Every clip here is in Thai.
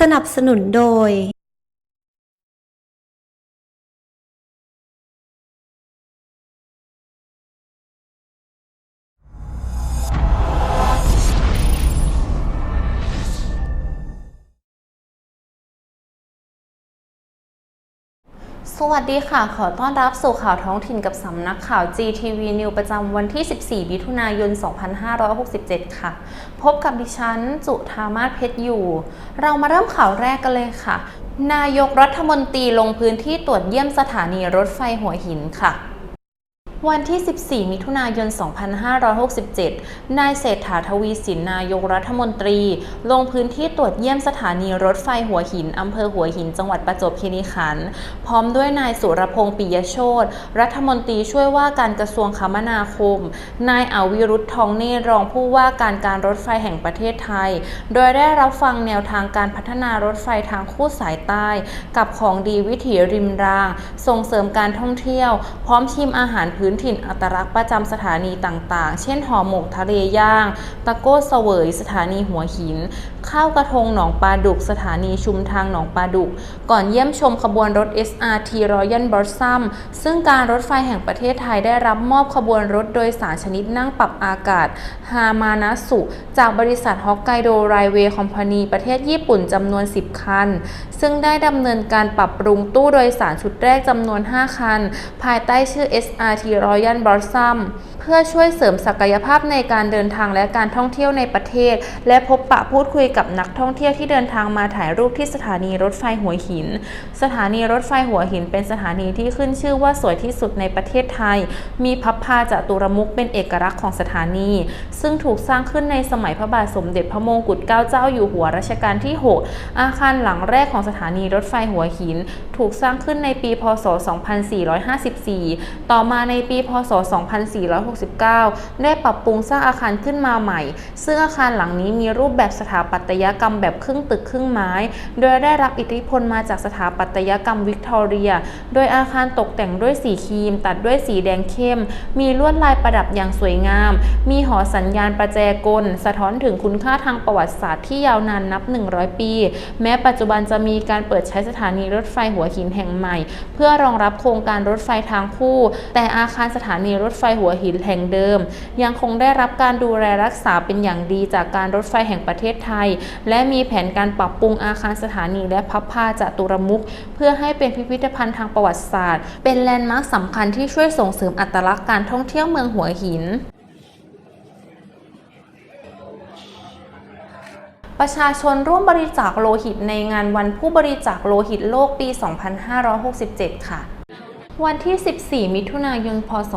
สนับสนุนโดย สวัสดีค่ะ ขอต้อนรับสู่ข่าวท้องถิ่นกับสำนักข่าว GTV News ประจำวันที่ 14มิถุนายน 2567 ค่ะ พบกับดิฉัน จุธามาศเพชรอยู่ เรามาเริ่มข่าวแรกกันเลยค่ะ นายกรัฐมนตรีลงพื้นที่ตรวจเยี่ยมสถานีรถไฟหัวหินค่ะ วันที่ 14 มิถุนายน 2567 นายเศรษฐาทวีสินนายกรัฐมนตรี ลงพื้นที่ตรวจเยี่ยมสถานีรถไฟหัวหิน อำเภอหัวหิน จังหวัดประจวบคีรีขันธ์ พร้อมด้วยนายสุรพงษ์ปิยโชตรัฐมนตรีช่วยว่าการกระทรวงคมนาคม นายอวิรุธทองเนตรรองผู้ว่าการการรถไฟแห่งประเทศไทย โดยได้รับฟังแนวทางการพัฒนารถไฟทางคู่สายใต้ กับของดีวิถีริมราง ส่งเสริมการท่องเที่ยว พร้อมชิมอาหารพื้นถิ่นอัตลักษณ์ประจำสถานีต่างๆ เช่นห่อหมกทะเลย่าง ตะโก้เสวยสถานีหัวหิน ข้าวกระทงหนองปลาดุก สถานีชุมทางหนองปลาดุก ก่อนเยี่ยมชมขบวนรถ SRT Royal Blossom ซึ่งการรถไฟแห่งประเทศไทยได้รับมอบขบวนรถโดยสารชนิดนั่งปรับอากาศฮามานาสุจากบริษัทฮอกไกโดไรเวย์คอมพานีประเทศญี่ปุ่นจำนวน 10 คัน ซึ่งได้ดำเนินการปรับปรุงตู้โดยสารชุดแรกจำนวน 5 คัน ภายใต้ชื่อ SRT Royal Blossom เพื่อช่วยเสริมศักยภาพในการเดินทางและการท่องเที่ยวในประเทศ และพบปะพูดคุยกับนักท่องเที่ยวที่เดินทางมาถ่ายรูปที่สถานีรถไฟหัวหิน สถานีรถไฟหัวหิน เป็นสถานีที่ขึ้นชื่อว่าสวยที่สุดในประเทศไทย มีพับพาจตุรมุขเป็นเอกลักษณ์ของสถานี ซึ่งถูกสร้างขึ้นในสมัยพระบาทสมเด็จพระมงกุฎเกล้าเจ้าอยู่หัวรัชกาลที่ 6 อาคารหลังแรกของสถานีรถไฟหัวหิน ถูกสร้างขึ้นในปี พศ 2454 ต่อมาในปี พศ 246 2469 ได้ปรับปรุงสร้างอาคารขึ้นมาใหม่ ซึ่งอาคารหลังนี้มีรูปแบบสถาปัตยกรรมแบบครึ่งตึกครึ่งไม้ โดยได้รับอิทธิพลมาจากสถาปัตยกรรมวิกตอเรีย โดยอาคารตกแต่งด้วยสีครีม ตัดด้วยสีแดงเข้ม มีลวดลายประดับอย่างสวยงาม มีหอสัญญาณประแจกล สะท้อนถึงคุณค่าทางประวัติศาสตร์ที่ยาวนานนับ 100 ปี แม้ปัจจุบันจะมีการเปิดใช้สถานีรถไฟหัวหินแห่งใหม่ เพื่อรองรับโครงการรถไฟทางคู่ แต่อาคารสถานีรถไฟหัวหินแห่งเดิม ยังคงได้รับการดูแลรักษาเป็นอย่างดีจากการรถไฟแห่งประเทศไทย และมีแผนการปรับปรุงอาคารสถานีและพับผ้าจตุรมุขเพื่อให้เป็นพิพิธภัณฑ์ทางประวัติศาสตร์ เป็นแลนด์มาร์คสำคัญที่ช่วยส่งเสริมอัตลักษณ์การท่องเที่ยวเมืองหัวหินประชาชนร่วมบริจาคโลหิตในงานวันผู้บริจาคโลหิตโลกปี 2567 ค่ะ วันที่ 14 มิถุนายน พศ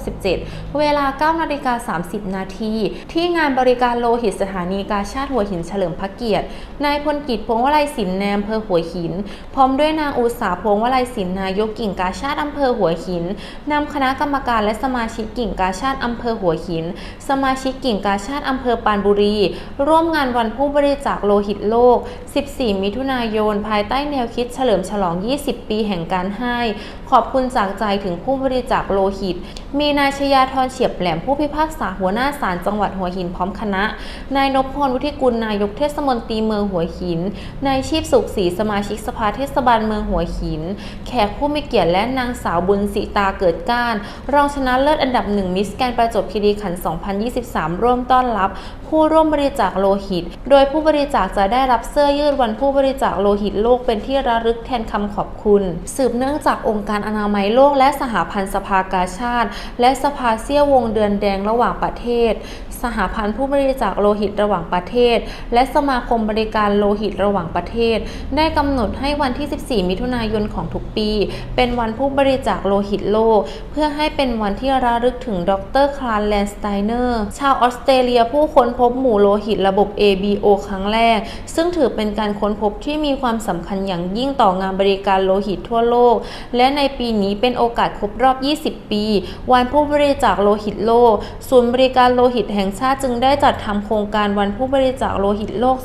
2567 เวลา 9 นาฬิกา 30 นาที ที่งานบริการโลหิตสถานีกาชาติหัวหินเฉลิมพระเกียรติ นายพลกิจพวงวลัยศิลป์ในอำเภอหัวหิน พร้อมด้วยนางอุตสาพวงวลัยศิลป์นายกกิ่งกาชาติอำเภอหัวหิน นำคณะกรรมการและสมาชิกกิ่งกาชาติอำเภอหัวหิน สมาชิกกิ่งกาชาติอำเภอปานบุรี ร่วมงานวันผู้บริจาคโลหิตโลก 14 มิถุนายน ภายใต้แนวคิดเฉลิมฉลอง 20 ปีแห่งการให้ขอบคุณจากใจถึงผู้บริจาคโลหิต มีนายชยาธรเฉียบแหลมผู้พิพากษาหัวหน้าศาลจังหวัดหัวหินพร้อมคณะ นายนพพรวุฒิกุลนายกเทศมนตรีเมืองหัวหิน นายชีพสุขศรีสมาชิกสภาเทศบาลเมืองหัวหิน แขกผู้มีเกียรติและนางสาวบุญสิตาเกิดก้าน รองชนะเลิศอันดับหนึ่งมิสแกรนประจบคีรีขันธ์2023 ร่วมต้อนรับ ผู้ร่วมบริจาคโลหิต โดยผู้บริจาคจะได้รับเสื้อยืดวันผู้บริจาคโลหิตโลกเป็นที่ระลึกแทนคำขอบคุณ สืบเนื่องจากองค์การอนามัยโลกและสหพันธ์สภากาชาติ และสภาเสี้ยววงเดือนแดงระหว่างประเทศ สหพันธ์ผู้บริจาคโลหิตระหว่างประเทศ และสมาคมบริการโลหิตระหว่างประเทศ ได้กำหนดให้วันที่ 14 มิถุนายนของทุกปี เป็นวันผู้บริจาคโลหิตโลก เพื่อให้เป็นวันที่ระลึกถึงดรคลาร์แลนสไตเนอร์ ชาวออสเตรเลียผู้ค้นพบหมู่โลหิตระบบ ABO ครั้งแรก ซึ่งถือเป็นการค้นพบที่มีความสำคัญอย่างยิ่งต่องานบริการโลหิตทั่วโลก และในปีนี้เป็นโอกาสครบรอบ 20 ปี วันผู้บริจาคโลหิตโลก ศูนย์บริการโลหิตแห่งชาติจึงได้จัดทำโครงการวันผู้บริจาคโลหิตโลก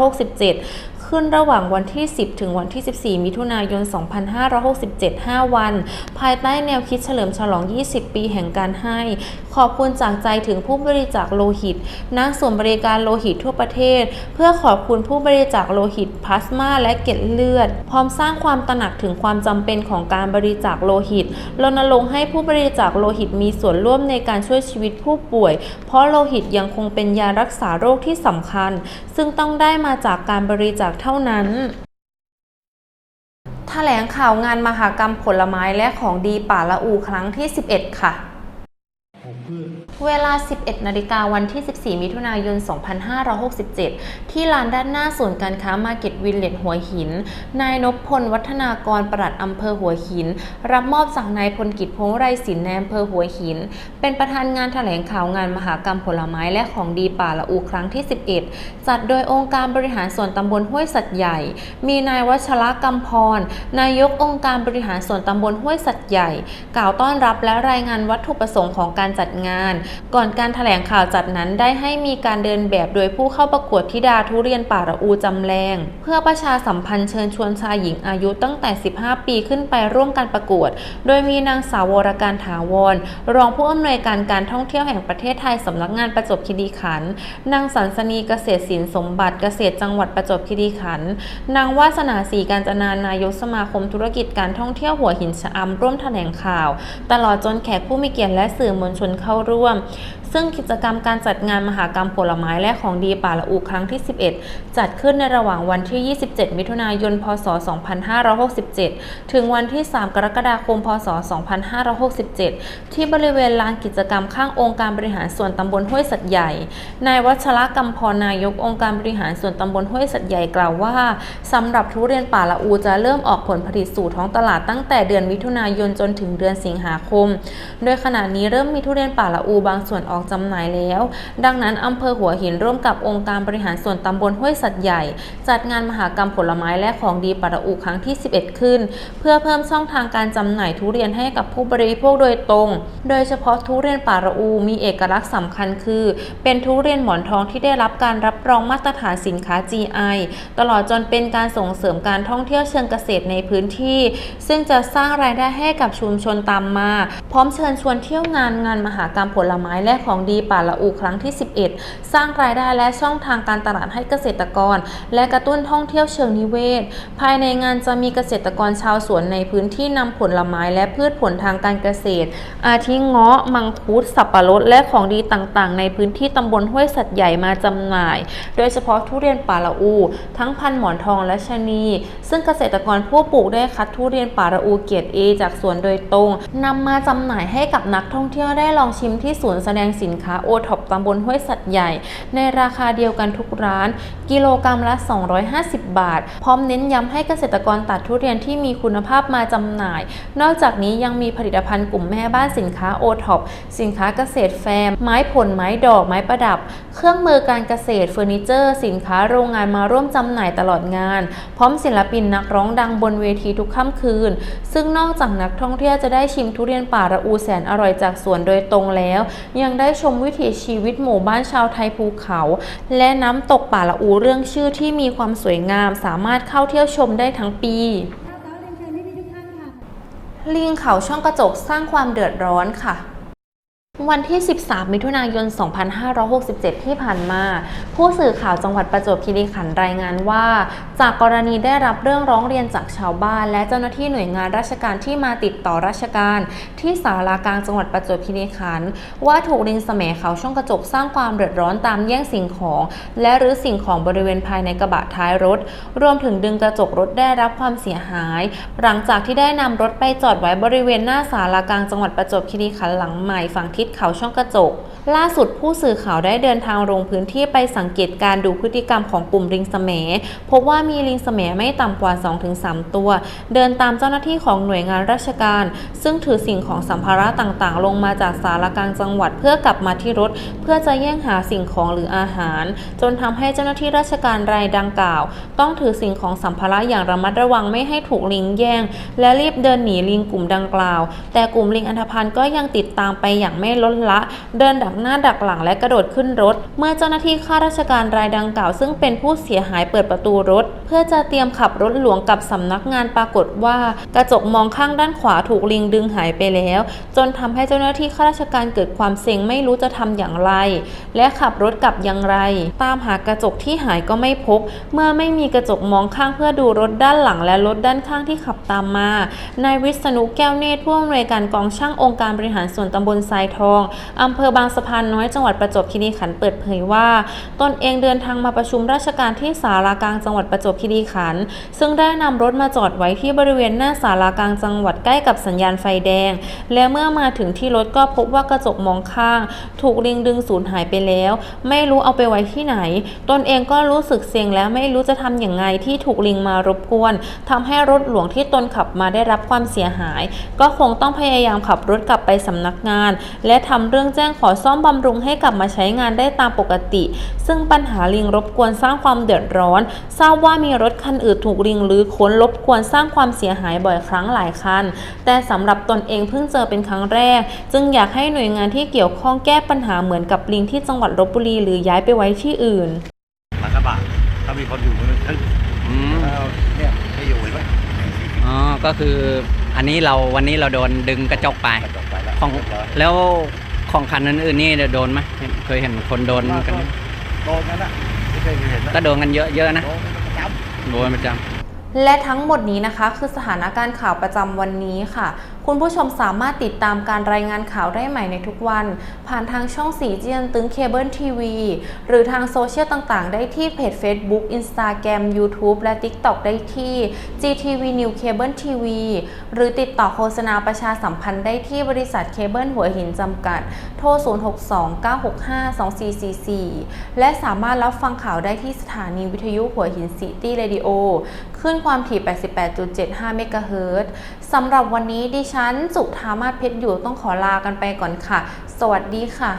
2567 ขึ้นระหว่างวันที่ 10 ถึงวันที่ 14 มิถุนายน 2567 5 วัน ภายใต้แนวคิดเฉลิมฉลอง 20 ปีแห่งการให้ ขอบคุณจากใจถึงผู้บริจาคโลหิตณส่วนบริการโลหิตทั่วประเทศ เพื่อขอบคุณผู้บริจาคโลหิตพลาสมาและเกล็ดเลือด พร้อมสร้างความตระหนักถึงความจำเป็นของการบริจาคโลหิตรณรงค์ให้ผู้บริจาคโลหิตมีส่วนร่วมในการช่วยชีวิตผู้ป่วย เพราะโลหิตยังคงเป็นยารักษาโรคที่สำคัญ ซึ่งต้องได้มาจากการบริจาคเท่านั้นแถลงข่าวงานมหากรรมผลไม้และของดีป่าละอูครั้งที่ 11 ค่ะของพืช เวลา 11 นาฬิกาวันที่ 14 มิถุนายน 2567 ที่ลานด้านหน้าศูนย์การค้ามาเก็ตวิลเลจหัวหิน นายนพพลวัฒนากรปลัดอำเภอหัวหิน รับมอบจากนายพลกิจพงษ์ไรศิลป์ในอำเภอหัวหิน เป็นประธานงานแถลงข่าวงานมหากรรมผลไม้และของดีป่าละอูครั้งที่ 11 จัดโดยองค์การบริหารส่วนตำบลห้วยสัตว์ใหญ่ มีนายวัชระกำพร นายกองค์การบริหารส่วนตำบลห้วยสัตว์ใหญ่ กล่าวต้อนรับและรายงานวัตถุประสงค์ของการจัดงานก่อนการแถลงข่าวจัดนั้นได้ให้มีการเดินแบบโดยผู้เข้าประกวดธิดาทุเรียนป่าระอูจำแรง เพื่อประชาสัมพันธ์เชิญชวนชายหญิงอายุตั้งแต่ 15 ปีขึ้นไปร่วมการประกวด โดยมีนางสาววรการถาวร รองผู้อำนวยการการท่องเที่ยวแห่งประเทศไทยสำนักงานประจวบคีรีขันธ์นางสันสนีเกษตรศิลสมบัติเกษตรจังหวัดประจวบคีรีขันธ์นางวาสนาศรีการจนานายกสมาคมธุรกิจการท่องเที่ยวหัวหินชะอำร่วมแถลงข่าว ตลอดจนแขกผู้มีเกียรติและสื่อมวลชนเข้าร่วม嗯 ซึ่งกิจกรรมการจัดงานมหากรรมผลไม้และของดีป่าละอูครั้งที่ 11 จัดขึ้นในระหว่างวันที่ 27 มิถุนายน พศ 2567 ถึงวันที่ 3 กรกฎาคม พศ 2567 ที่บริเวณลานกิจกรรมข้างองค์การบริหารส่วนตำบลห้วยสัตว์ใหญ่ นายวัชระกำพรนายกองค์การบริหารส่วนตำบลห้วยสัตว์ใหญ่กล่าวว่าสำหรับทุเรียนป่าละอูจะเริ่มออกผลผลิตสู่ท้องตลาดตั้งแต่เดือนมิถุนายนจนถึงเดือนสิงหาคม โดยขณะนี้เริ่มมีทุเรียนป่าละอูบางส่วนออกจำหน่ายแล้ว ดังนั้นอำเภอหัวหินร่วมกับองค์การบริหารส่วนตำบลห้วยสัตว์ใหญ่ จัดงานมหากรรมผลไม้และของดีป่าละอูครั้งที่ 11 ขึ้น เพื่อเพิ่มช่องทางการจำหน่ายทุเรียนให้กับผู้บริโภคโดยตรง โดยเฉพาะทุเรียนป่าละอูมีเอกลักษณ์สำคัญคือ เป็นทุเรียนหมอนทองที่ได้รับการรับรองมาตรฐานสินค้า GI ตลอดจนเป็นการส่งเสริมการท่องเที่ยวเชิงเกษตรในพื้นที่ ซึ่งจะสร้างรายได้ให้กับชุมชนตามมา พร้อมเชิญชวนเที่ยวงานงานมหากรรมผลไม้และของของดีป่าละอูครั้งที่ 11 สร้างรายได้และช่องทางการตลาดให้เกษตรกร และกระตุ้นท่องเที่ยวเชิงนิเวศ ภายในงานจะมีเกษตรกรชาวสวนในพื้นที่นำผลไม้และพืชผลทางการเกษตร อาทิเงาะ มังคุด สับปะรด และของดีต่างๆ ในพื้นที่ตำบลห้วยสัตว์ใหญ่มาจำหน่าย โดยเฉพาะทุเรียนป่าละอู ทั้งพันหมอนทองและชะนี ซึ่งเกษตรกรผู้ปลูกได้คัดทุเรียนป่าละอูเกียรติเอจากสวนโดยตรงนำมาจำหน่ายให้กับนักท่องเที่ยวได้ลองชิมที่ศูนแสดงสินค้าโอท็อปตำบลห้วยสัตว์ใหญ่ ในราคาเดียวกันทุกร้าน กิโลกรรัมละ 250 บาท พร้อมเน้นย้ำให้เกษตรกรตัดทุเรียนที่มีคุณภาพมาจำหน่าย นอกจากนี้ยังมีผลิตภัณฑ์กลุ่มแม่บ้านสินค้าโอท็อปสินค้าเกษตรแฟร์ไม้ผลไม้ดอกไม้ประดับ เครื่องมือการเกษตรเฟอร์นิเจอร์ สินค้าโรงงานมาร่วมจำหน่ายตลอดงาน พร้อมศิลปินนักร้องดังบนเวทีทุกค่ำคืน ซึ่งนอกจากนักท่องเที่ยวจะได้ชิมทุเรียนป่าระอูแสนอร่อยจากสวนโดยตรงแล้ว ยังได้ชมวิถีชีวิตหมู่บ้านชาวไทยภูเขา และน้ำตกป่าละอูเรื่องชื่อที่มีความสวยงาม สามารถเข้าเที่ยวชมได้ทั้งปีค่ะขอเรียนเชิญพี่ๆทุกท่านค่ะลิงเขาช่องกระจกสร้างความเดือดร้อนค่ะ วันที่ 13 มิถุนายน 2567 ที่ผ่านมา ผู้สื่อข่าวจังหวัดประจวบคีรีขันธ์รายงานว่า จากกรณีได้รับเรื่องร้องเรียนจากชาวบ้าน และเจ้าหน้าที่หน่วยงานราชการที่มาติดต่อราชการ ที่สารากลางจังหวัดประจวบคีรีขันธ์ว่าถูกลิงแสมเขาช่องกระจกสร้างความเดือดร้อนตามแย่งสิ่งของ และรื้อสิ่งของบริเวณภายในกระบะท้ายรถ รวมถึงดึงกระจกรถได้รับความเสียหาย หลังจากที่ได้นำรถไปจอดไว้บริเวณหน้าศาลากลางจังหวัดประจวบคีรีขันธ์หลังใหม่ฝั่งทิศเขาช่องกระจก ล่าสุดผู้สื่อข่าวได้เดินทางลงพื้นที่ไปสังเกตการดูพฤติกรรมของกลุ่มลิงแสมพบว่ามีลิงแสมไม่ต่ำกว่า 2-3 ตัว เดินตามเจ้าหน้าที่ของหน่วยงานราชการ ซึ่งถือสิ่งของสัมภาระต่างๆ ลงมาจากศาลากลางจังหวัดเพื่อกลับมาที่รถ เพื่อจะแย่งหาสิ่งของหรืออาหาร จนทำให้เจ้าหน้าที่ราชการรายดังกล่าว ต้องถือสิ่งของสัมภาระอย่างระมัดระวังไม่ให้ถูกลิงแย่ง และรีบเดินหนีลิงกลุ่มดังกล่าว แต่กลุ่มลิงอันธพาลก็ยังติดตามไปอย่างไม่ลดละ เดินดักหน้าดักหลังและกระโดดขึ้นรถ เมื่อเจ้าหน้าที่ข้าราชการรายดังกล่าว ซึ่งเป็นผู้เสียหายเปิดประตูรถ เพื่อจะเตรียมขับรถหลวงกลับสำนักงานปรากฏว่า กระจกมองข้างด้านขวาถูกลิงดึงหายไปแล้ว จนทำให้เจ้าหน้าที่ข้าราชการเกิดความเซ็งไม่รู้จะทำอย่างไร และขับรถกลับอย่างไร ตามหากระจกที่หายก็ไม่พบ เมื่อไม่มีกระจกมองข้างเพื่อดูรถด้านหลังและรถด้านข้างที่ขับตามมานายวิษณุแก้วเนตรผู้อำนวยการกองช่างองค์การบริหารส่วนตำบลทรายทองอำเภอบางสะพานน้อยจังหวัดประจวบคีรีขันธ์เปิดเผยว่า ตนเองเดินทางมาประชุมราชการที่ศาลากลางจังหวัดประจวบคีรีขันธ์ซึ่งได้นำรถมาจอดไว้ที่บริเวณหน้าศาลากลางจังหวัดใกล้กับสัญญาณไฟแดง และเมื่อมาถึงที่รถก็พบว่ากระจกมองข้าง ถูกลิงดึงสูญหายไปแล้ว ไม่รู้เอาไปไว้ที่ไหน ตนเองก็รู้สึกเซ็งและไม่รู้จะทำอย่างไงที่ถูกลิงมารบกวนทำให้รถหลวงที่ตนขับมาได้รับความเสียหาย ก็คงต้องพยายามขับรถกลับไปสำนักงาน และทำเรื่องแจ้งขอซ่อมบำรุงให้กลับมาใช้งานได้ตามปกติ ซึ่งปัญหาลิงรบกวนสร้างความเดือดร้อน ทราบว่ามีรถคันอื่นถูกลิงหรือค้นรบกวนสร้างความเสียหายบ่อยครั้งหลายคัน แต่สำหรับตนเองเพิ่งเจอเป็นครั้งแรก จึงอยากให้หน่วยงานที่เกี่ยวข้องแก้ปัญหาเหมือนกับลิงที่จังหวัดลบบุรีหรือย้ายไปไว้ที่อื่นหลังกระบะถ้ามีคนอยู่มันขึ้นอืมแล้วเนี่ยไม่อยู่เห็นไหมอ๋อ ก็คืออันนี้เราวันนี้เราโดนดึงกระจกไปกระจกไปแล้ว ของเรียบร้อยแล้วของคันอื่นๆนี่โดนไหมเห็นเคยเห็นคนโดนกันโดนกันนะไม่เคยเห็นนะก็โดนกันเยอะเยอะๆนะโดนกันประจำโดนประจและทั้งหมดนี้นะคะคือสถานการณ์ข่าวประจำวันนี้ค่ะ คุณผู้ชมสามารถติดตามการรายงานข่าวได้ใหม่ในทุกวัน ผ่านทางช่องสีเจียนตึงเคเบิลทีวีหรือทางโซเชียลต่างๆ ได้ที่เพจ Facebook Instagram YouTube และ TikTok ได้ที่ GTV New Cable TV หรือติดต่อโฆษณาประชาสัมพันธ์ได้ที่บริษัทเคเบิลหัวหินจำกัด โทร 062-965-2444 และสามารถรับฟังข่าวได้ที่สถานีวิทยุหัวหินซิตี้เรดิโอ ขึ้นความถี่ 88.75 เมกะเฮิรตซ์สำหรับวันนี้ดิฉันจุธามาศเพชรอยู่ต้องขอลากันไปก่อนค่ะ สวัสดีค่ะ